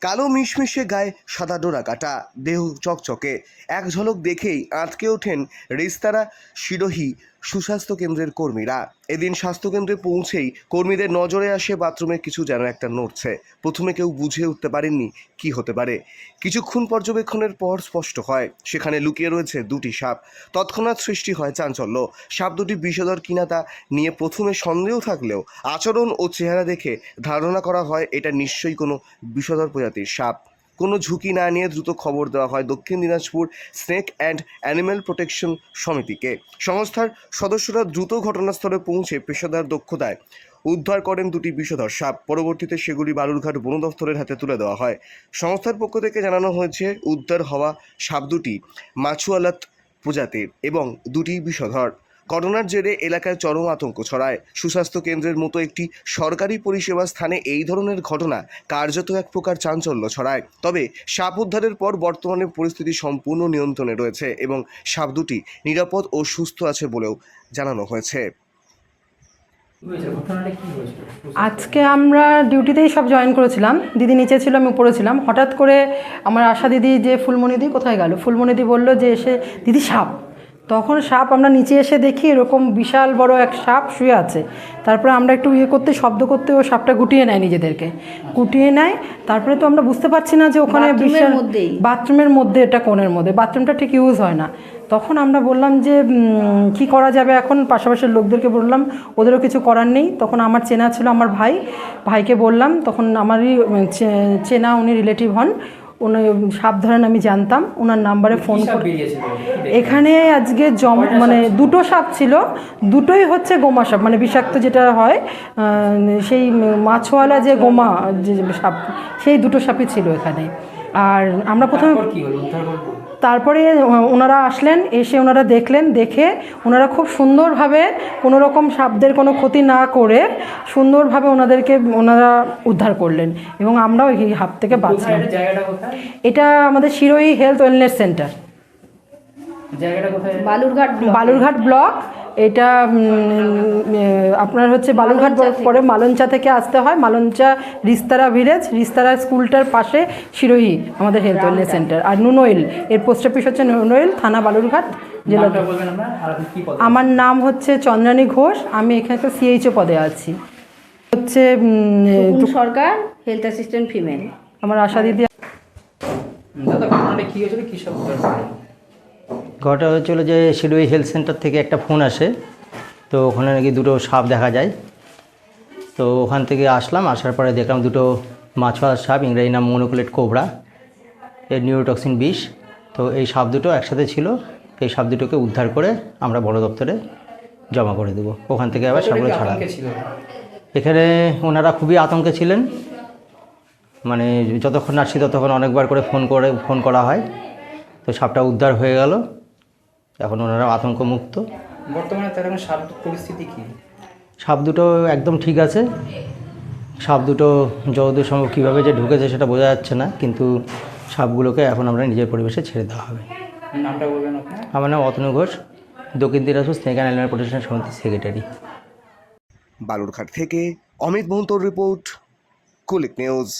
কালো মিশমিশে গায়ে সাদা ডোরা কাটা, দেহ চকচকে। এক ঝলক দেখেই আঁতকে ওঠেন রেস্তারা শিরোহী সুস্বাস্থ্য কেন্দ্রের কর্মীরা। এদিন স্বাস্থ্যকেন্দ্রে পৌঁছেই কর্মীদের নজরে আসে বাথরুমে কিছু যেন একটা নড়ছে। প্রথমে কেউ বুঝে উঠতে পারেননি কি হতে পারে। কিছুক্ষণ পর্যবেক্ষণের পর স্পষ্ট হয়, সেখানে লুকিয়ে রয়েছে দুটি সাপ। তৎক্ষণাৎ সৃষ্টি হয় চাঞ্চল্য। সাপ দুটি বিষধর কিনা তা নিয়ে প্রথমে সন্দেহ থাকলেও আচরণ ও চেহারা দেখে ধারণা করা হয় এটা নিশ্চয়ই কোনো বিষধর প্রজাতির সাপ। কোনো ঝুঁকি না নিয়ে দ্রুত খবর দেওয়া হয় Dakshin Dinajpur snake and animal protection সমিতিকে। সংস্থার সদস্যরা দ্রুত ঘটনাস্থলে পৌঁছে পেশাদার দক্ষতায় উদ্ধার করেন দুটি বিষধর সাপ। পরবর্তীতে সেগুলি বালুরঘাট বন দফতরের হাতে তুলে দেওয়া হয়। সংস্থার পক্ষ থেকে জানানো হয়েছে, উদ্ধার হওয়া সাপ দুটি মাছুয়ালাত প্রজাতির এবং দুটি বিষধর। ঘটনার জেরে এলাকায় চরম আতঙ্ক ছড়ায়। সুস্বাস্থ্য কেন্দ্রের মতো একটি সরকারি পরিষেবা স্থানে এই ধরনের ঘটনা কার্যত এক প্রকার চাঞ্চল্য ছড়ায়। তবে সাপ উদ্ধারের পর বর্তমানে পরিস্থিতি সম্পূর্ণ নিয়ন্ত্রণে রয়েছে এবং সাপ দুটি নিরাপদ ও সুস্থ আছে বলেও জানানো হয়েছে। আজকে আমরা ডিউটিতেই সব জয়েন করেছিলাম। দিদি নিচে ছিল, আমি উপরে ছিলাম। হঠাৎ করে আমার আশা দিদি যে ফুলমণিদি কোথায় গেল? ফুলমণিদি বলল যে এসে, দিদি, সাপ। তখন সাপ আমরা নিচে এসে দেখি এরকম বিশাল বড় এক সাপ শুয়ে আছে। তারপরে আমরা একটু ইয়ে করতে শব্দ করতে ও সাপটা গুটিয়ে নেয় নিজেদেরকে। গুটিয়ে নেয় তারপরে তো আমরা বুঝতে পারছি না যে ওখানে বিশাল মধ্যেই? বাথরুমের মধ্যে এটা কোণের মধ্যে। বাথরুমটা ঠিক ইউজ হয় না। তখন আমরা বললাম যে কি করা যাবে এখন? পাশাপাশির লোকদেরকে বললাম ওদেরও কিছু করার নেই। তখন আমার চেনা ছিল আমার ভাই। ভাইকে বললাম তখন আমারই চেনা উনি রিলেটিভ হন। উনি সাপ ধরেন আমি জানতাম ওনার নাম্বারে ফোন করে? এখানে আজকে জম মানে দুটো সাপ ছিল দুটোই হচ্ছে গোমা সাপ মানে বিষাক্ত যেটা হয় সেই মাছওয়ালা যে গোমা যে সাপ সেই দুটো সাপই ছিল এখানে। আর আমরা প্রথমে তারপর ওনারা আসলেন এসে ওনারা দেখলেন দেখে ওনারা খুব সুন্দরভাবে কোনো রকম সাপদের কোনো ক্ষতি না করে সুন্দরভাবে ওনাদেরকে ওনারা উদ্ধার করলেন এবং আমরাও এই হাত থেকে বাঁচলাম। এটা আমাদের Shiroi health wellness centre. Balurghat Balurghat block. এটা আপনার হচ্ছে বালুরঘাট পরে মালঞ্চা থেকে আসতে হয়। মালঞ্চা রিস্তারা ভিলেজ রিস্তারা স্কুলটার পাশে শিরোহী আমাদের হেলথ ওয়েলনেস সেন্টার আর নুনোইল এর পোস্ট অফিস হচ্ছে নুনোইল থানা বালুরঘাট জেলা আমরা নাম হচ্ছে চন্দ্রানী ঘোষ আমি এখানে সিএইচও পদে আছি। হচ্ছে সরকার হেলথ অ্যাসিস্ট্যান্ট ফিমেল আমার আশা দিদি কি হয়েছিল কি সব উদ্ধার করলেন? ঘটনা হচ্ছিল যে শিলুই হেলথ সেন্টার থেকে একটা ফোন আসে তো ওখানে নাকি দুটো সাপ দেখা যায়। তো ওখান থেকে আসলাম আসার পরে দেখলাম দুটো মাছওয়ালা সাপ ইংরেজি নাম মনোকুলেট কোবরা এর নিউরোটক্সিন বিষ। তো এই সাপ দুটো একসাথে ছিল এই সাপ দুটোকে উদ্ধার করে আমরা বড় দপ্তরে জমা করে দেবো। ওখান থেকে আবার সাপগুলো ছাড়া। এখানে ওনারা খুবই আতঙ্কে ছিলেন। মানে যতক্ষণ আসছি ততক্ষণ অনেকবার করে ফোন করে ফোন করা হয়। তো সাপটা উদ্ধার হয়ে গেল। এখন ওনারা আতঙ্কমুক্ত। বর্তমানে তার এখন সাপ পরিস্থিতি কি? সাপ দুটো একদম ঠিক আছে। সাপ দুটো যতদূর সম্ভব কীভাবে যে ঢুকেছে সেটা বোঝা যাচ্ছে না কিন্তু সাপগুলোকে এখন আমরা নিজের পরিবেশে ছেড়ে দেওয়া হবে। নামটা বলবেন আমার নাম Atanu Ghosh Dakshin Dinajpur snake and protection সমিতির সেক্রেটারি। বালুরঘাট থেকে অমিত মহন্তর রিপোর্ট কুলিক নিউজ।